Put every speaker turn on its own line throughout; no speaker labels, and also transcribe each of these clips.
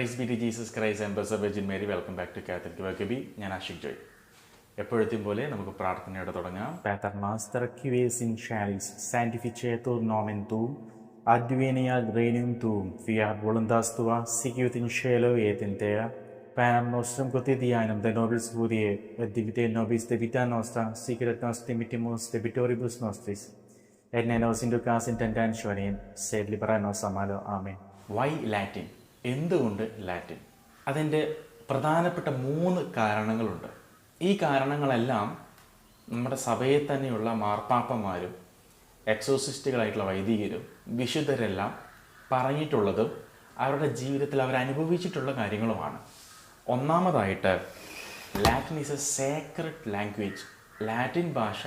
Price B to Jesus Christ എംബസ് virgin Mary welcome back to Catholic വെക്കബി ഞാൻ ആഷിക് ജോയ് എപ്പോഴത്തെയും പോലെ നമുക്ക് പ്രാർത്ഥനയോടെ തുടങ്ങാം sanctificetur nomen tuum adveniat regnum tuum fiat voluntas tua sicut in cielo et in terra panem nostrum quotidianum de nobis hodie et divide nobis de vita nostra sicut nos dimittimus debitoribus nostris et ne nos inducas in sed libera nos a amen why Latin എന്തുകൊണ്ട് Latin? അതിന്റെ പ്രധാനപ്പെട്ട മൂന്ന് കാരണങ്ങളുണ്ട്. ഈ കാരണങ്ങളെല്ലാം നമ്മുടെ സഭയിൽ തന്നെയുള്ള മാർപ്പാപ്പന്മാരും എക്സോസിസ്റ്റുകളായിട്ടുള്ള വൈദികരും വിശുദ്ധരെല്ലാം പറഞ്ഞിട്ടുള്ളതും അവരുടെ ജീവിതത്തിൽ അവരനുഭവിച്ചിട്ടുള്ള കാര്യങ്ങളുമാണ്. ഒന്നാമതായിട്ട് Latin is a sacred language Latin ഭാഷ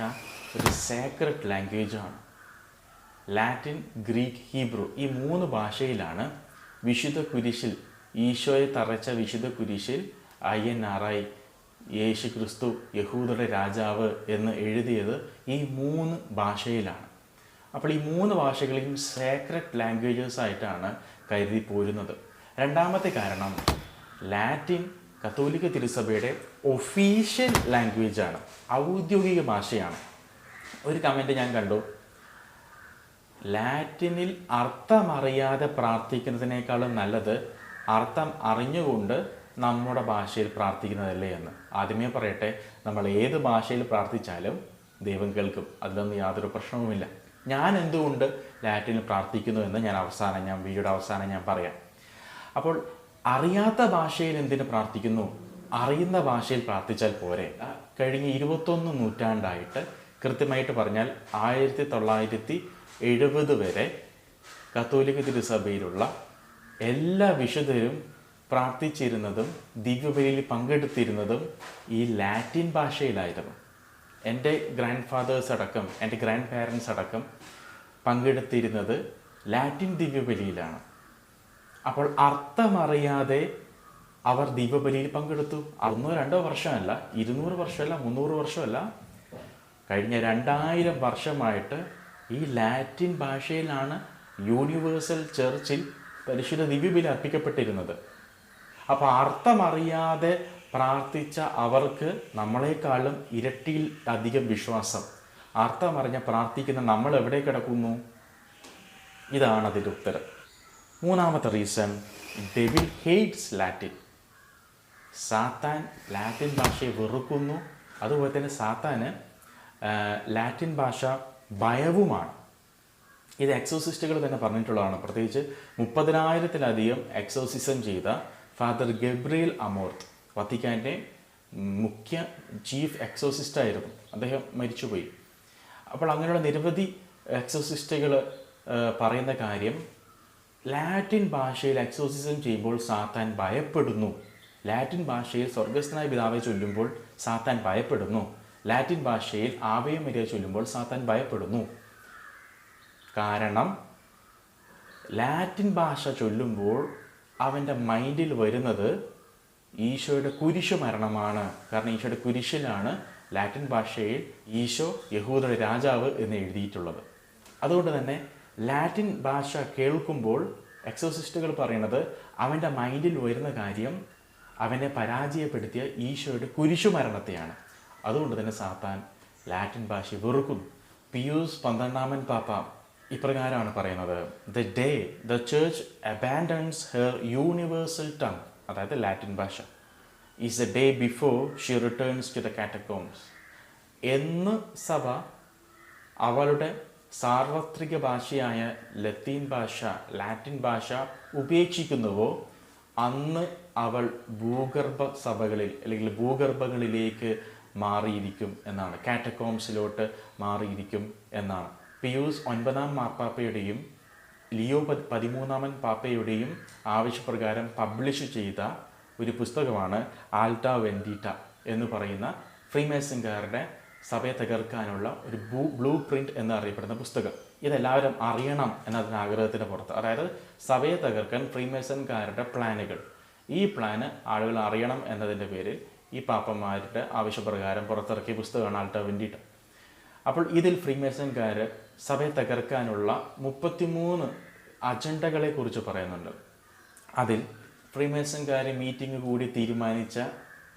ഒരു സേക്രഡ് ലാംഗ്വേജാണ് ലാറ്റിൻ ഗ്രീക്ക് ഹീബ്രു ഈ മൂന്ന് ഭാഷയിലാണ് വിശുദ്ധ കുരിശിൽ ഈശോയെ തറച്ച വിശുദ്ധ കുരിശിൽ അയ്യനാറായി യേശു ക്രിസ്തു യഹൂദരുടെ രാജാവ് എന്ന് എഴുതിയത് ഈ മൂന്ന് ഭാഷയിലാണ്. അപ്പോൾ ഈ മൂന്ന് ഭാഷകളെയും സേക്രഡ് ലാംഗ്വേജസ് ആയിട്ടാണ് കരുതി പോരുന്നത്. രണ്ടാമത്തെ കാരണം ലാറ്റിൻ കത്തോലിക്ക തിരുസഭയുടെ ഒഫീഷ്യൽ ലാംഗ്വേജാണ് ഔദ്യോഗിക ഭാഷയാണ്. ഒരു കമന്റ് ഞാൻ കണ്ടു. ലാറ്റിനിൽ അർത്ഥമറിയാതെ പ്രാർത്ഥിക്കുന്നതിനേക്കാളും നല്ലത് അർത്ഥം അറിഞ്ഞുകൊണ്ട് നമ്മുടെ ഭാഷയിൽ പ്രാർത്ഥിക്കുന്നതല്ലേ എന്ന്. ആദ്യമേ പറയട്ടെ നമ്മൾ ഏത് ഭാഷയിൽ പ്രാർത്ഥിച്ചാലും ദൈവം കേൾക്കും. അതിലൊന്നും യാതൊരു പ്രശ്നവുമില്ല. ഞാൻ എന്തുകൊണ്ട് ലാറ്റിനിൽ പ്രാർത്ഥിക്കുന്നു എന്ന് ഞാൻ അവസാനം ഞാൻ വീഡിയോയുടെ അവസാനം ഞാൻ പറയാം. അപ്പോൾ അറിയാത്ത ഭാഷയിൽ എന്തിനു പ്രാർത്ഥിക്കുന്നു? അറിയുന്ന ഭാഷയിൽ പ്രാർത്ഥിച്ചാൽ പോരെ. കഴിഞ്ഞ ഇരുപത്തൊന്ന് നൂറ്റാണ്ടായിട്ട് കൃത്യമായിട്ട് പറഞ്ഞാൽ ആയിരത്തി തൊള്ളായിരത്തി എഴുപത് വരെ കത്തോലിക്ക തിരുസഭയിലുള്ള എല്ലാ വിശുദ്ധരും പ്രാർത്ഥിച്ചിരുന്നതും ദിവ്യബലിയിൽ പങ്കെടുത്തിരുന്നതും ഈ ലാറ്റിൻ ഭാഷയിലായിരുന്നു. എന്റെ ഗ്രാൻഡ് ഫാദേഴ്സ് അടക്കം എന്റെ ഗ്രാൻഡ് പാരൻസ് അടക്കം പങ്കെടുത്തിരുന്നത് ലാറ്റിൻ ദിവ്യബലിയിലാണ് അപ്പോൾ അർത്ഥമറിയാതെ അവർ ദീപബലിയിൽ പങ്കെടുത്തു. ഒന്നോ രണ്ടോ വർഷമല്ല ഇരുന്നൂറ് വർഷമല്ല മുന്നൂറ് വർഷമല്ല. കഴിഞ്ഞ രണ്ടായിരം വർഷമായിട്ട് ഈ ലാറ്റിൻ ഭാഷയിലാണ് യൂണിവേഴ്സൽ ചർച്ചിൽ പരിശുദ്ധ ദിവ്യബലി അർപ്പിക്കപ്പെട്ടിരുന്നത്. അപ്പോൾ അർത്ഥമറിയാതെ പ്രാർത്ഥിച്ച അവർക്ക് നമ്മളെക്കാളും ഇരട്ടിയിൽ അധികം വിശ്വാസം. അർത്ഥമറിഞ്ഞ പ്രാർത്ഥിക്കുന്ന നമ്മൾ എവിടെ കിടക്കുന്നു? ഇതാണ് അതിന്റെ ഉത്തരം. മൂന്നാമത്തെ റീസൺ ഡെവിൽ ഹെയ്റ്റ്സ് ലാറ്റിൻ സാത്താൻ ലാറ്റിൻ ഭാഷയെ വെറുക്കുന്നു. അതുപോലെ തന്നെ സാത്താന് ലാറ്റിൻ ഭാഷ ഭയവുമാണ്. ഇത് എക്സോസിസ്റ്റുകൾ തന്നെ പറഞ്ഞിട്ടുള്ളതാണ്. പ്രത്യേകിച്ച് മുപ്പതിനായിരത്തിലധികം എക്സോസിസം ചെയ്ത ഫാദർ ഗബ്രിയൽ അമോർത്ത് വത്തിക്കാന്റെ മുഖ്യ ചീഫ് എക്സോസിസ്റ്റ് ആയിരുന്നു. അദ്ദേഹം മരിച്ചുപോയി. അപ്പോൾ അങ്ങനെയുള്ള നിരവധി എക്സോസിസ്റ്റുകൾ പറയുന്ന കാര്യം ലാറ്റിൻ ഭാഷയിൽ എക്സോസിസം ചെയ്യുമ്പോൾ സാത്താൻ ഭയപ്പെടുന്നു. ലാറ്റിൻ ഭാഷയിൽ സ്വർഗസ്ഥനായ പിതാവെ ചൊല്ലുമ്പോൾ സാത്താൻ ഭയപ്പെടുന്നു. ലാറ്റിൻ ഭാഷയിൽ ആവയ മരിയ ചൊല്ലുമ്പോൾ സാത്താൻ ഭയപ്പെടുന്നു. കാരണം ലാറ്റിൻ ഭാഷ ചൊല്ലുമ്പോൾ അവന്റെ മൈൻഡിൽ വരുന്നത് ഈശോയുടെ കുരിശു മരണമാണ്. കാരണം ഈശോയുടെ കുരിശിലാണ് ലാറ്റിൻ ഭാഷയിൽ ഈശോ യഹൂദയുടെ രാജാവ് എന്ന് എഴുതിയിട്ടുള്ളത്. അതുകൊണ്ട് തന്നെ ലാറ്റിൻ ഭാഷ കേൾക്കുമ്പോൾ എക്സോസിസ്റ്റുകൾ പറയുന്നത് അവന്റെ മൈൻഡിൽ വരുന്ന കാര്യം അവനെ പരാജയപ്പെടുത്തിയ ഈശോയുടെ കുരിശു മരണത്തെയാണ്. അതുകൊണ്ട് തന്നെ സാത്താൻ ലാറ്റിൻ ഭാഷ വെറുക്കുന്നു. പിയൂസ് പന്ത്രണ്ടാമൻ പാപ്പ ഇപ്രകാരമാണ് പറയുന്നത്. The day the church abandons her universal tongue അതായത് ലാറ്റിൻ ഭാഷ is a day before she returns to the catacombs എന്ന് സഭ അവളുടെ സാർവത്രിക ഭാഷയായ ലത്തീൻ ഭാഷ ലാറ്റിൻ ഭാഷ ഉപേക്ഷിക്കുന്നുവോ അന്ന് അവൾ ഭൂഗർഭ സഭകളിൽ അല്ലെങ്കിൽ ഭൂഗർഭങ്ങളിലേക്ക് മാറിയിരിക്കും എന്നാണ്. കാറ്റക്കോംസിലോട്ട് മാറിയിരിക്കും എന്നാണ്. പിയൂസ് ഒൻപതാം മാർപ്പാപ്പയുടെയും ലിയോ പതിമൂന്നാമൻ പാപ്പയുടെയും ആവശ്യപ്രകാരം പബ്ലിഷ് ചെയ്ത ഒരു പുസ്തകമാണ് ആൽട്ട വെൻഡീറ്റ എന്ന് പറയുന്ന ഫ്രീമേസൻകാരുടെ സഭയെ തകർക്കാനുള്ള ഒരു ബ്ലൂ ബ്ലൂ പ്രിന്റ് എന്നറിയപ്പെടുന്ന പുസ്തകം. ഇതെല്ലാവരും അറിയണം എന്നതിന് ആഗ്രഹത്തിന് പുറത്ത്. അതായത് സഭയെ തകർക്കാൻ ഫ്രീമേസൻകാരുടെ പ്ലാനുകൾ. ഈ പ്ലാന് ആളുകൾ അറിയണം എന്നതിന്റെ പേരിൽ ഈ പാപ്പന്മാരുടെ ആവശ്യപ്രകാരം പുറത്തിറക്കിയ പുസ്തകമാണ് ആൾട്ട വെൻഡീറ്റ അപ്പോൾ ഇതിൽ ഫ്രീമേസൻകാർ സഭയെ തകർക്കാനുള്ള മുപ്പത്തിമൂന്ന് അജണ്ടകളെ കുറിച്ച് പറയുന്നുണ്ട്. അതിൽ ഫ്രീമേസൻകാർ മീറ്റിംഗ് കൂടി തീരുമാനിച്ച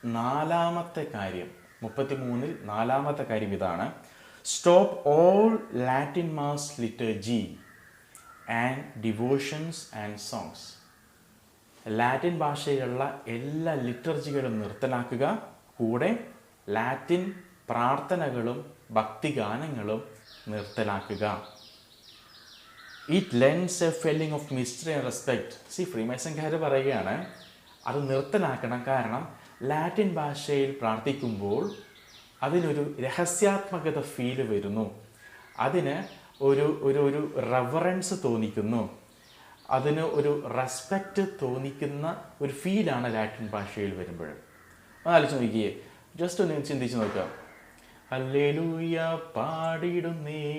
നാലാമത്തെ കാര്യം മുപ്പത്തി മൂന്നിൽ നാലാമത്തെ കാര്യം ഇതാണ്. Stop all Latin mass liturgy and devotions and songs Latin ഭാഷയിലുള്ള എല്ലാ ലിറ്റർജികളും നിർത്തലാക്കുക. കൂടെ ലാറ്റിൻ പ്രാർത്ഥനകളും ഭക്തിഗാനങ്ങളും നിർത്തലാക്കുക. It lends a feeling of mystery and respect C ഫ്രീമേസൻകാർ പറയുകയാണ് അത് നിർത്തലാക്കണം. കാരണം ലാറ്റിൻ ഭാഷയിൽ പ്രാർത്ഥിക്കുമ്പോൾ അതിനൊരു രഹസ്യാത്മകത ഫീൽ വരുന്നു. അതിന് ഒരു ഒരു ഒരു റെവറൻസ് തോന്നിക്കുന്നു. അതിന് ഒരു റെസ്പെക്റ്റ് തോന്നിക്കുന്ന ഒരു ഫീലാണ് ലാറ്റിൻ ഭാഷയിൽ വരുമ്പോൾ ഒന്ന് ആലോചിച്ച് നോക്കിയേ. ജസ്റ്റ് ഒന്ന് ചിന്തിച്ച് നോക്കുക. ഹല്ലേലൂയ പാടിയിടുന്നേ.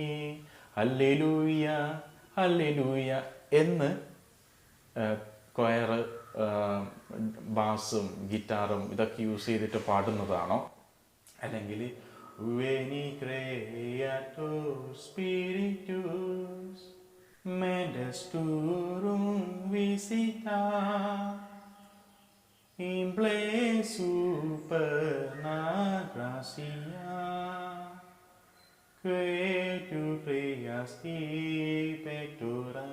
ഹല്ലേലൂയ ഹല്ലേലൂയ എന്ന് കോയർ ബാസും ഗിറ്റാറും ഇതൊക്കെ യൂസ് ചെയ്തിട്ട് പാടുന്നതാണോ? അല്ലെങ്കിൽ spiritus mendes turum visita in ple superna gracia que tu creasti pectora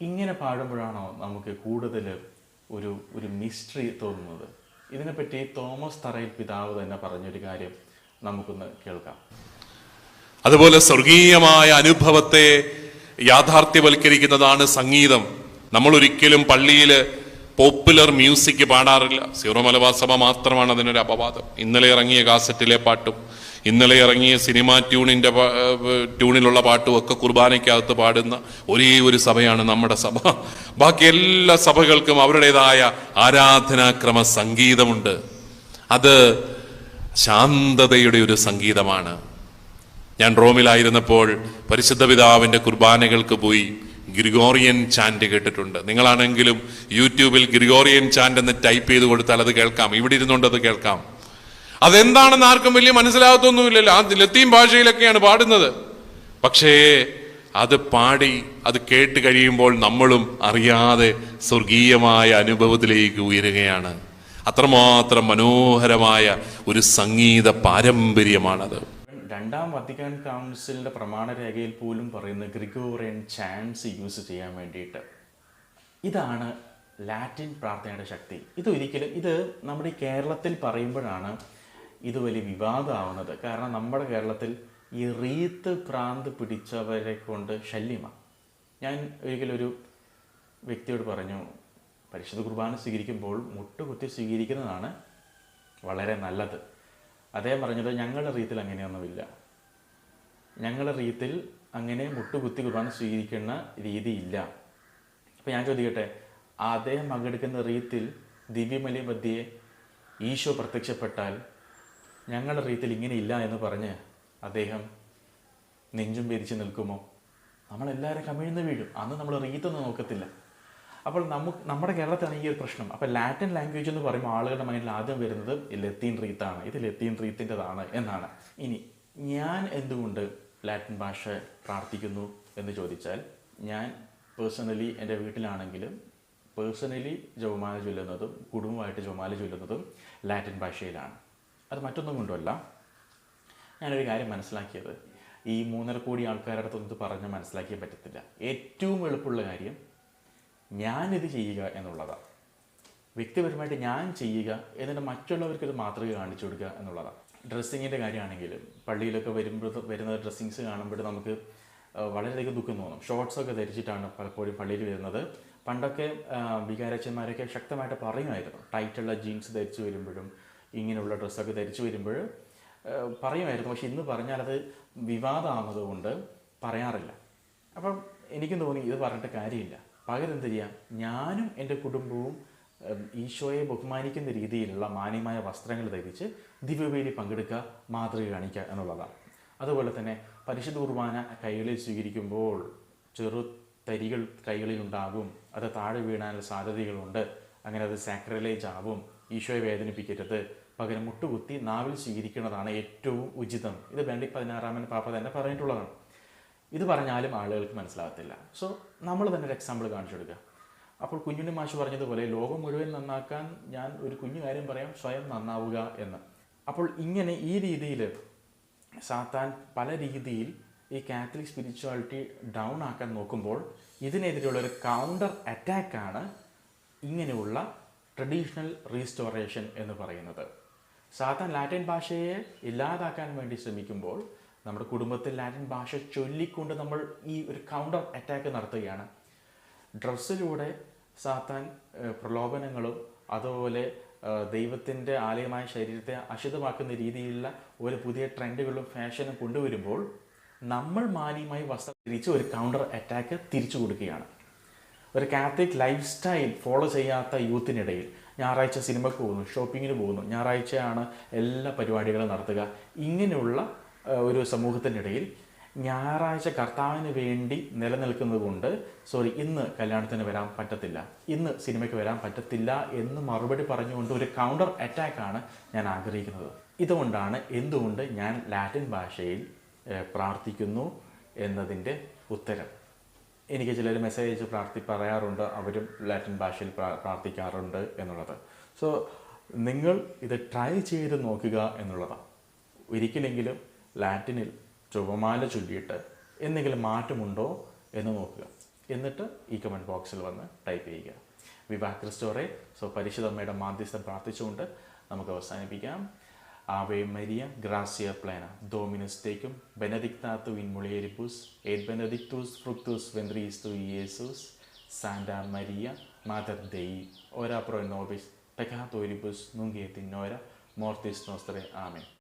ഇങ്ങനെ പാടുമ്പോഴാണോ നമുക്ക് കൂടുതൽ ഒരു ഒരു മിസ്റ്ററി തോന്നുന്നത്? ഇതിനെപ്പറ്റി തോമസ് തറയിൽ പിതാവ് തന്നെ പറഞ്ഞൊരു കാര്യം നമുക്കൊന്ന് കേൾക്കാം.
അതുപോലെ സ്വർഗീയമായ അനുഭവത്തെ യാഥാർത്ഥ്യവൽക്കരിക്കുന്നതാണ് സംഗീതം. നമ്മൾ ഒരിക്കലും പള്ളിയിൽ പോപ്പുലർ മ്യൂസിക് പാടാറില്ല. സീറോ മലബാർ സഭ മാത്രമാണ് അതിനൊരു അപവാദം. ഇന്നലെ ഇറങ്ങിയ കാസറ്റിലെ പാട്ടും ഇന്നലെ ഇറങ്ങിയ സിനിമാ ട്യൂണിന്റെ ട്യൂണിലുള്ള പാട്ടും ഒക്കെ കുർബാനയ്ക്കകത്ത് പാടുന്ന ഒരേ ഒരു സഭയാണ് നമ്മുടെ സഭ. ബാക്കി എല്ലാ സഭകൾക്കും അവരുടേതായ ആരാധനാക്രമ സംഗീതമുണ്ട്. അത് ശാന്തതയുടെ ഒരു സംഗീതമാണ്. ഞാൻ റോമിലായിരുന്നപ്പോൾ പരിശുദ്ധ പിതാവിന്റെ കുർബാനകൾക്ക് പോയി ഗ്രിഗോറിയൻ ചാന്റ് കേട്ടിട്ടുണ്ട്. നിങ്ങളാണെങ്കിലും യൂട്യൂബിൽ ഗ്രിഗോറിയൻ ചാന്റ് എന്ന് ടൈപ്പ് ചെയ്ത് കൊടുത്താൽ അത് കേൾക്കാം. ഇവിടെ ഇരുന്നുകൊണ്ട് അത് കേൾക്കാം. അതെന്താണെന്ന് ആർക്കും വലിയ മനസ്സിലാകത്തൊന്നുമില്ലല്ലോ. ആ ലത്തീൻ ഭാഷയിലൊക്കെയാണ് പാടുന്നത്. പക്ഷേ അത് പാടി അത് കേട്ട് കഴിയുമ്പോൾ നമ്മളും അറിയാതെ സ്വർഗീയമായ അനുഭവത്തിലേക്ക് ഉയരുകയാണ്. അത്രമാത്രം മനോഹരമായ ഒരു സംഗീത പാരമ്പര്യമാണത്.
രണ്ടാം വത്തിക്കാൻ കൗൺസിലിന്റെ പ്രമാണരേഖയിൽ പോലും പറയുന്ന ഗ്രിഗോറിയൻ ചാൻസ് യൂസ് ചെയ്യാൻ വേണ്ടിയിട്ട്. ഇതാണ് ലാറ്റിൻ പ്രാർത്ഥനയുടെ ശക്തി. ഇത് ഒരിക്കലും ഇത് നമ്മുടെ കേരളത്തിൽ പറയുമ്പോഴാണ് ഇത് വലിയ വിവാദമാവുന്നത്. കാരണം നമ്മുടെ കേരളത്തിൽ ഈ റീത്ത് പ്രാന്ത് പിടിച്ചവരെ കൊണ്ട് ശല്യമാണ് ഞാൻ ഒരിക്കലൊരു വ്യക്തിയോട് പറഞ്ഞു പരിശുദ്ധ കുർബാന സ്വീകരിക്കുമ്പോൾ മുട്ടുകുത്തി സ്വീകരിക്കുന്നതാണ് വളരെ നല്ലത്. അദ്ദേഹം പറഞ്ഞത് ഞങ്ങളുടെ റീത്തിൽ അങ്ങനെയൊന്നുമില്ല. ഞങ്ങളുടെ റീത്തിൽ അങ്ങനെ മുട്ടുകുത്തി കുർബാന സ്വീകരിക്കുന്ന രീതിയില്ല. അപ്പം ഞാൻ ചോദിക്കട്ടെ അദ്ദേഹം പങ്കെടുക്കുന്ന റീത്തിൽ ദിവ്യമലി മധ്യയെ ഈശോ പ്രത്യക്ഷപ്പെട്ടാൽ ഞങ്ങളുടെ റീത്തിൽ ഇങ്ങനെ ഇല്ല എന്ന് പറഞ്ഞ് അദ്ദേഹം നെഞ്ചും പേരിച്ച് നിൽക്കുമോ? നമ്മളെല്ലാവരും കമിഴ്ന്ന് വീഴും. അന്ന് നമ്മൾ റീത്തൊന്നും നോക്കത്തില്ല. അപ്പോൾ നമുക്ക് നമ്മുടെ കേരളത്തിലാണ് ഈ ഒരു പ്രശ്നം. അപ്പോൾ ലാറ്റിൻ ലാംഗ്വേജ് എന്ന് പറയുമ്പോൾ ആളുകളുടെ മൈൻഡിൽ ആദ്യം വരുന്നത് ലത്തീൻ റീത്താണ് ഇത് ലത്തീൻ റീത്തിന്റെതാണ് എന്നാണ്. ഇനി ഞാൻ എന്തുകൊണ്ട് ലാറ്റിൻ ഭാഷ പ്രാർത്ഥിക്കുന്നു എന്ന് ചോദിച്ചാൽ ഞാൻ പേഴ്സണലി എന്റെ വീട്ടിലാണെങ്കിലും പേഴ്സണലി ജവമാല ചൊല്ലുന്നതും കുടുംബമായിട്ട് ജവമാല ചൊല്ലുന്നതും ലാറ്റിൻ ഭാഷയിലാണ്. അത് മറ്റൊന്നും കൊണ്ടുമല്ല. ഞാനൊരു കാര്യം മനസ്സിലാക്കിയത് ഈ മൂന്നര കോടി ആൾക്കാരുടെ അടുത്തൊന്നും ഇത് പറഞ്ഞ് മനസ്സിലാക്കിയേ പറ്റത്തില്ല. ഏറ്റവും എളുപ്പമുള്ള കാര്യം ഞാനിത് ചെയ്യുക എന്നുള്ളതാണ് വ്യക്തിപരമായിട്ട് ഞാൻ ചെയ്യുക എന്നിട്ട് മറ്റുള്ളവർക്ക് ഇത് മാതൃക കാണിച്ചു കൊടുക്കുക എന്നുള്ളതാണ് ഡ്രസ്സിങ്ങിന്റെ കാര്യമാണെങ്കിലും പള്ളിയിലൊക്കെ വരുമ്പോൾ വരുന്ന ഡ്രസ്സിങ്സ് കാണുമ്പോൾ നമുക്ക് വളരെയധികം ദുഃഖം തോന്നും. ഷോർട്സ് ഒക്കെ ധരിച്ചിട്ടാണ് പലപ്പോഴും പള്ളിയിൽ വരുന്നത്. പണ്ടൊക്കെ വികാരച്ചന്മാരൊക്കെ ശക്തമായിട്ട് പറയുമായിരുന്നു. ടൈറ്റുള്ള ജീൻസ് ധരിച്ചു വരുമ്പോഴും ഇങ്ങനെയുള്ള ഡ്രസ്സൊക്കെ ധരിച്ചു വരുമ്പോൾ പറയുമായിരുന്നു. പക്ഷെ ഇന്ന് പറഞ്ഞാൽ അത് വിവാദമാകുന്നത് കൊണ്ട് പറയാറില്ല. അപ്പം എനിക്കും തോന്നി ഇത് പറഞ്ഞിട്ട് കാര്യമില്ല. പകരം എന്ത് ചെയ്യാം? ഞാനും എന്റെ കുടുംബവും ഈശോയെ ബഹുമാനിക്കുന്ന രീതിയിലുള്ള മാന്യമായ വസ്ത്രങ്ങൾ ധരിച്ച് ദിവ്യവേലി പങ്കെടുക്കുക മാതൃക കാണിക്കുക എന്നുള്ളതാണ്. അതുപോലെ തന്നെ പരിശുദ്ധ കുർബാന കൈകളിൽ സ്വീകരിക്കുമ്പോൾ ചെറു തരികൾ കൈകളിൽ ഉണ്ടാകും അത് താഴെ വീഴാനുള്ള സാധ്യതകളുണ്ട്. അങ്ങനെ അത് സാക്രലൈജ് ആവും. ഈശോയെ വേദനിപ്പിക്കരുത്. പകരം മുട്ടുകുത്തി നാവിൽ സ്വീകരിക്കുന്നതാണ് ഏറ്റവും ഉചിതം. ഇത് വേണ്ടി പതിനാറാമൻ പാപ്പ തന്നെ പറഞ്ഞിട്ടുള്ളതാണ്. ഇത് പറഞ്ഞാലും ആളുകൾക്ക് മനസ്സിലാകത്തില്ല. സോ നമ്മൾ തന്നെ ഒരു എക്സാമ്പിൾ കാണിച്ചു കൊടുക്കുക അപ്പോൾ കുഞ്ഞുണ്ണി മാഷ് പറഞ്ഞതുപോലെ ലോകം മുഴുവൻ നന്നാക്കാൻ ഞാൻ ഒരു കുഞ്ഞു കാര്യം പറയാം സ്വയം നന്നാവുക എന്ന്. അപ്പോൾ ഇങ്ങനെ ഈ രീതിയിൽ സാത്താൻ പല രീതിയിൽ ഈ കാത്തലിക് സ്പിരിച്വാലിറ്റി ഡൗൺ ആക്കാൻ നോക്കുമ്പോൾ ഇതിനെതിരെയുള്ള ഒരു കൗണ്ടർ അറ്റാക്കാണ് ഇങ്ങനെയുള്ള ട്രഡീഷണൽ റീസ്റ്റോറേഷൻ എന്ന് പറയുന്നത്. സാത്താൻ ലാറ്റിൻ ഭാഷയെ ഇല്ലാതാക്കാൻ വേണ്ടി ശ്രമിക്കുമ്പോൾ നമ്മുടെ കുടുംബത്തിൽ ലാറ്റിൻ ഭാഷ ചൊല്ലിക്കൊണ്ട് നമ്മൾ ഈ ഒരു കൗണ്ടർ അറ്റാക്ക് നടത്തുകയാണ്. ഡ്രസ്സിലൂടെ സാത്താൻ പ്രലോഭനങ്ങളും അതുപോലെ ദൈവത്തിന്റെ ആലയമായ ശരീരത്തെ അശുദ്ധമാക്കുന്ന രീതിയിലുള്ള ഒരു പുതിയ ട്രെൻഡുകളും ഫാഷനും കൊണ്ടുവരുമ്പോൾ നമ്മൾ മാന്യമായി വസ്ത്രം തിരിച്ച് ഒരു കൗണ്ടർ അറ്റാക്ക് തിരിച്ചു കൊടുക്കുകയാണ്. ഒരു കാത്തലിക് ലൈഫ് സ്റ്റൈൽ ഫോളോ ചെയ്യാത്ത യൂത്തിനിടയിൽ ഞായറാഴ്ച സിനിമയ്ക്ക് പോകുന്നു ഷോപ്പിങ്ങിന് പോകുന്നു ഞായറാഴ്ചയാണ് എല്ലാ പരിപാടികളും നടത്തുക. ഇങ്ങനെയുള്ള ഒരു ഇടയിൽ ഞായറാഴ്ച കർത്താവിന് വേണ്ടി നിലനിൽക്കുന്നതുകൊണ്ട് സോറി ഇന്ന് കല്യാണത്തിന് വരാൻ പറ്റത്തില്ല ഇന്ന് സിനിമയ്ക്ക് വരാൻ പറ്റത്തില്ല എന്ന് മറുപടി പറഞ്ഞുകൊണ്ട് ഒരു കൗണ്ടർ അറ്റാക്കാണ് ഞാൻ ആഗ്രഹിക്കുന്നത്. ഇതുകൊണ്ടാണ് എന്തുകൊണ്ട് ഞാൻ ലാറ്റിൻ ഭാഷയിൽ പ്രാർത്ഥിക്കുന്നു എന്നതിന്റെ ഉത്തരം. എനിക്ക് ചിലർ മെസ്സേജ് അയച്ച് പ്രാർത്ഥി പറയാറുണ്ട് അവരും ലാറ്റിൻ ഭാഷയിൽ പ്രാർത്ഥിക്കാറുണ്ട് എന്നുള്ളത്. സോ നിങ്ങൾ ഇത് ട്രൈ ചെയ്ത് നോക്കുക എന്നുള്ളതാണ്. ഒരിക്കലെങ്കിലും ലാറ്റിനിൽ ചുവമാല ചൊല്ലിയിട്ട് എന്തെങ്കിലും മാറ്റമുണ്ടോ എന്ന് നോക്കുക. എന്നിട്ട് ഈ കമന്റ് ബോക്സിൽ വന്ന് ടൈപ്പ് ചെയ്യുക. വിവാഹ ക്രിസ്റ്റോറെ സോ പരിശുദ്ധമ്മയുടെ മാധ്യസ്ഥം പ്രാർത്ഥിച്ചുകൊണ്ട് നമുക്ക് അവസാനിപ്പിക്കാം. ആവേ മരിയ ഗ്രാസിയ പ്ലാന. ഡോമിനസ് ബെനദിക്താത്തു ഇൻ മുളിയേരിപ്പൂസ് ഏത് ബെനദിക്തൂസ് ഫ്രുക്തൂസ് വെന്ത്രീസ് തു യേസൂസ് സാന്റ മരിയ മാതർ ദെയ് ഓരാ പ്രോ നോബിസ് പെക്കാത്തോരിബുസ് നുങ്കിയത്തിൻ തിന്നോര മോർത്തിസ് നോസ്ത്രേ ആമേ